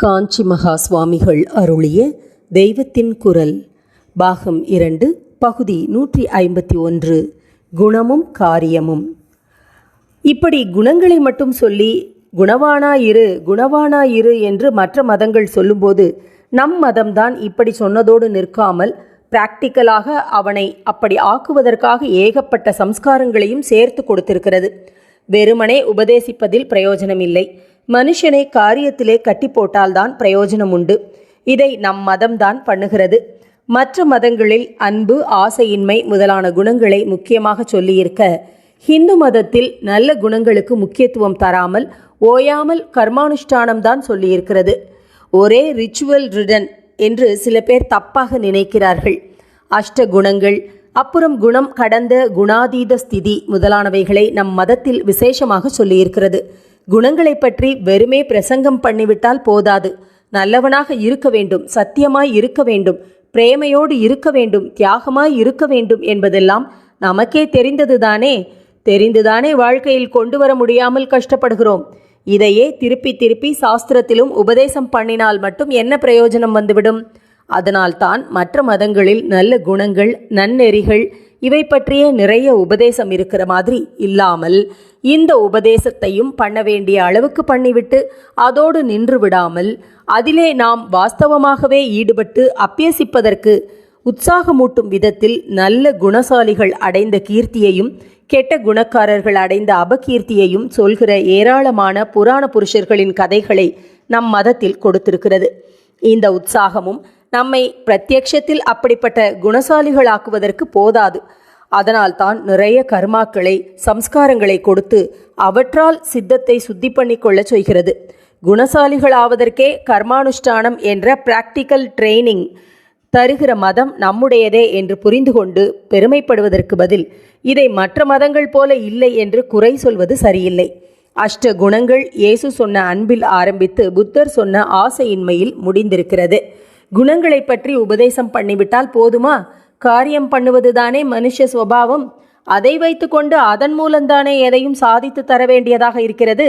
காஞ்சி மகா சுவாமிகள் அருளிய தெய்வத்தின் குரல் பாகம் இரண்டு பகுதி நூற்றி ஐம்பத்தி ஒன்று குணமும் காரியமும். இப்படி குணங்களை மட்டும் சொல்லி குணவானா இரு குணவானா இரு என்று மற்ற மதங்கள் சொல்லும்போது நம் மதம்தான் இப்படி சொன்னதோடு நிற்காமல் பிராக்டிக்கலாக அவனை அப்படி ஆக்குவதற்காக ஏகப்பட்ட சம்ஸ்காரங்களையும் சேர்த்து கொடுத்திருக்கிறது. வெறுமனே உபதேசிப்பதில் பிரயோஜனமில்லை. மனுஷனை காரியத்திலே கட்டி போட்டால்தான் பிரயோஜனம் உண்டு இதை நம் மதம்தான் பண்ணுகிறது. மற்ற மதங்களில் அன்பு ஆசையின்மை முதலான குணங்களை முக்கியமாக சொல்லியிருக்க ஹிந்து மதத்தில் நல்ல குணங்களுக்கு முக்கியத்துவம் தராமல் ஓயாமல் கர்மானுஷ்டானம்தான் சொல்லியிருக்கிறது. ஒரே ரிச்சுவல் ரிடன் என்று சில பேர் தப்பாக நினைக்கிறார்கள். அஷ்ட குணங்கள் அப்புறம் குணம் கடந்த குணாதீத ஸ்திதி முதலானவைகளை நம் மதத்தில் விசேஷமாக சொல்லியிருக்கிறது. குணங்களை பற்றி வெறுமே பிரசங்கம் பண்ணிவிட்டால் போதாது. நல்லவனாக இருக்க வேண்டும் சத்தியமாய் இருக்க வேண்டும் பிரேமையோடு இருக்க வேண்டும் தியாகமாய் இருக்க வேண்டும் என்பதெல்லாம் நமக்கே தெரிந்ததுதானே? தெரிந்துதானே வாழ்க்கையில் கொண்டு வர முடியாமல் கஷ்டப்படுகிறோம். இதையே திருப்பி திருப்பி சாஸ்திரத்திலும் உபதேசம் பண்ணினால் மட்டும் என்ன பிரயோஜனம் வந்துவிடும்? அதனால்தான் மற்ற மதங்களில் நல்ல குணங்கள் நன்னெறிகள் இவை பற்றிய நிறைய உபதேசம் இருக்கிற மாதிரி இல்லாமல் இந்த உபதேசத்தையும் பண்ண வேண்டிய அளவுக்கு பண்ணிவிட்டு அதோடு நின்று விடாமல் அதிலே நாம் வாஸ்தவமாகவே ஈடுபட்டு அப்பியசிப்பதற்கு உற்சாகமூட்டும் விதத்தில் நல்ல குணசாலிகள் அடைந்த கீர்த்தியையும் கெட்ட குணக்காரர்கள் அடைந்த அபகீர்த்தியையும் சொல்கிற ஏராளமான புராண புருஷர்களின் கதைகளை நம் மதத்தில் கொடுத்திருக்கிறது. இந்த உற்சாகமும் நம்மை பிரத்யக்ஷத்தில் அப்படிப்பட்ட குணசாலிகளாக்குவதற்கு போதாது. அதனால்தான் நிறைய கர்மாக்களை சம்ஸ்காரங்களை கொடுத்து அவற்றால் சித்தத்தை சுத்தி பண்ணிக்கொள்ள கொள்ளச் செய்கிறது குணசாலிகளாவதற்கே கர்மானுஷ்டானம் என்ற பிராக்டிக்கல் ட்ரைனிங் தருகிற மதம் நம்முடையதே என்று புரிந்து கொண்டு பெருமைப்படுவதற்கு பதில் இதை மற்ற மதங்கள் போல இல்லை என்று குறை சொல்வது சரியில்லை. அஷ்ட குணங்கள் இயேசு சொன்ன அன்பில் ஆரம்பித்து புத்தர் சொன்ன ஆசையின்மையில் முடிந்திருக்கிறது. குணங்களை பற்றி உபதேசம் பண்ணிவிட்டால் போதுமா? காரியம் பண்ணுவதுதானே மனுஷ சுவாவம் அதை வைத்துக்கொண்டு அதன் மூலம்தானே எதையும் சாதித்து தர வேண்டியதாக இருக்கிறது?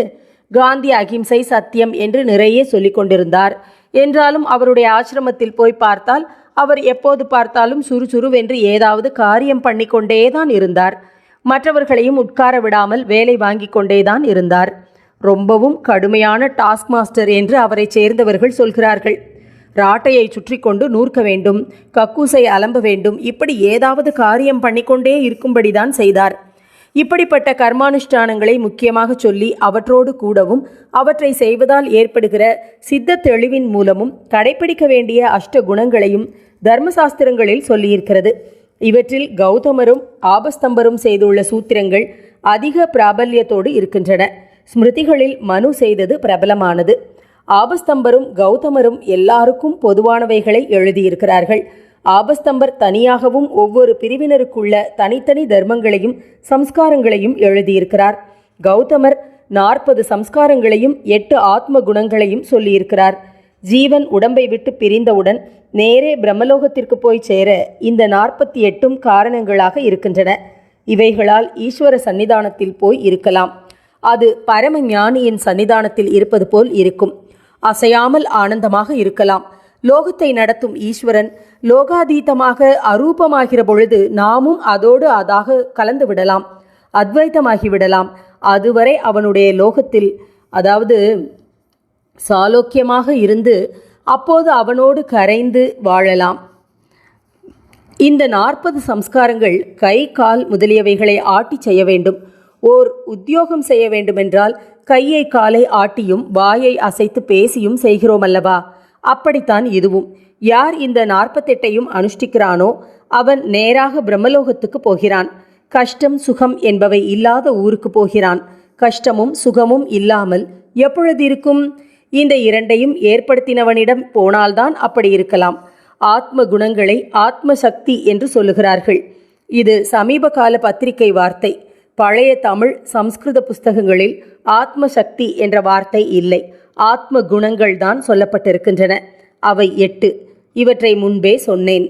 காந்தி அகிம்சை சத்தியம் என்று நிறைய சொல்லிக் கொண்டிருந்தார். என்றாலும் அவருடைய ஆசிரமத்தில் போய் பார்த்தால் அவர் எப்போது பார்த்தாலும் சுறுசுறுவென்று ஏதாவது காரியம் பண்ணி கொண்டேதான் இருந்தார். மற்றவர்களையும் உட்கார விடாமல் வேலை வாங்கி கொண்டேதான் இருந்தார். ரொம்பவும் கடுமையான டாஸ்க் மாஸ்டர் என்று அவரை சேர்ந்தவர்கள் சொல்கிறார்கள். ராட்டையை சுற்றி கொண்டு நூற்க வேண்டும் கக்கூசை அலம்ப வேண்டும். இப்படி ஏதாவது காரியம் பண்ணிக்கொண்டே இருக்கும்படிதான் செய்தார். இப்படிப்பட்ட கர்மானுஷ்டானங்களை முக்கியமாக சொல்லி அவற்றோடு கூடவும் அவற்றை செய்வதால் ஏற்படுகிற சித்த தெளிவின் மூலமும் கடைபிடிக்க வேண்டிய அஷ்ட குணங்களையும் தர்மசாஸ்திரங்களில் சொல்லியிருக்கிறது. இவற்றில் கௌதமரும் ஆபஸ்தம்பரும் செய்துள்ள சூத்திரங்கள் அதிக பிராபல்யத்தோடு இருக்கின்றன. ஸ்மிருதிகளில் மனு செய்தது பிரபலமானது. ஆபஸ்தம்பரும் கௌதமரும் எல்லாருக்கும் பொதுவானவைகளை எழுதியிருக்கிறார்கள். ஆபஸ்தம்பர் தனியாகவும் ஒவ்வொரு பிரிவினருக்குள்ள தனித்தனி தர்மங்களையும் சம்ஸ்காரங்களையும் எழுதியிருக்கிறார். கௌதமர் நாற்பது சம்ஸ்காரங்களையும் எட்டு ஆத்ம குணங்களையும் சொல்லியிருக்கிறார். ஜீவன் உடம்பை விட்டு பிரிந்தவுடன் நேரே பிரம்மலோகத்திற்கு போய் சேர இந்த நாற்பத்தி எட்டும் காரணங்களாக இருக்கின்றன. இவைகளால் ஈஸ்வர சன்னிதானத்தில் போய் இருக்கலாம். அது பரம ஞானியின் சன்னிதானத்தில் இருப்பது போல் இருக்கும். அசையாமல் ஆனந்தமாக இருக்கலாம். லோகத்தை நடத்தும் ஈஸ்வரன் லோகாதீதமாக அரூபமாகிற பொழுது நாமும் அதோடு அதாக கலந்து விடலாம். அத்வைத்தமாகி விடலாம் அதுவரை அவனுடைய லோகத்தில் அதாவது சாலோக்கியமாக இருந்து அப்போது அவனோடு கரைந்து வாழலாம். இந்த நாற்பது சம்ஸ்காரங்கள் கை கால் முதலியவைகளை ஆட்டி செய்ய வேண்டும். ஓர் உத்தியோகம் செய்ய வேண்டுமென்றால் கையை காலை ஆட்டியும் வாயை அசைத்து பேசியும் செய்கிறோம் அல்லவா அப்படித்தான் இதுவும். யார் இந்த நாற்பத்தெட்டையும் அனுஷ்டிக்கிறானோ அவன் நேராக பிரம்மலோகத்துக்கு போகிறான். கஷ்டம் சுகம் என்பவை இல்லாத ஊருக்கு போகிறான். கஷ்டமும் சுகமும் இல்லாமல் எப்பொழுது இருக்கும் இந்த இரண்டையும் ஏற்படுத்தினவனிடம் போனால்தான் அப்படி இருக்கலாம். ஆத்ம குணங்களை ஆத்ம சக்தி என்று சொல்லுகிறார்கள். இது சமீப கால பத்திரிகை வார்த்தை. பழைய தமிழ் சம்ஸ்கிருத புஸ்தகங்களில் ஆத்ம சக்தி என்ற வார்த்தை இல்லை. ஆத்ம குணங்கள் தான் சொல்லப்பட்டிருக்கின்றன. அவை எட்டு. இவற்றை முன்பே சொன்னேன்.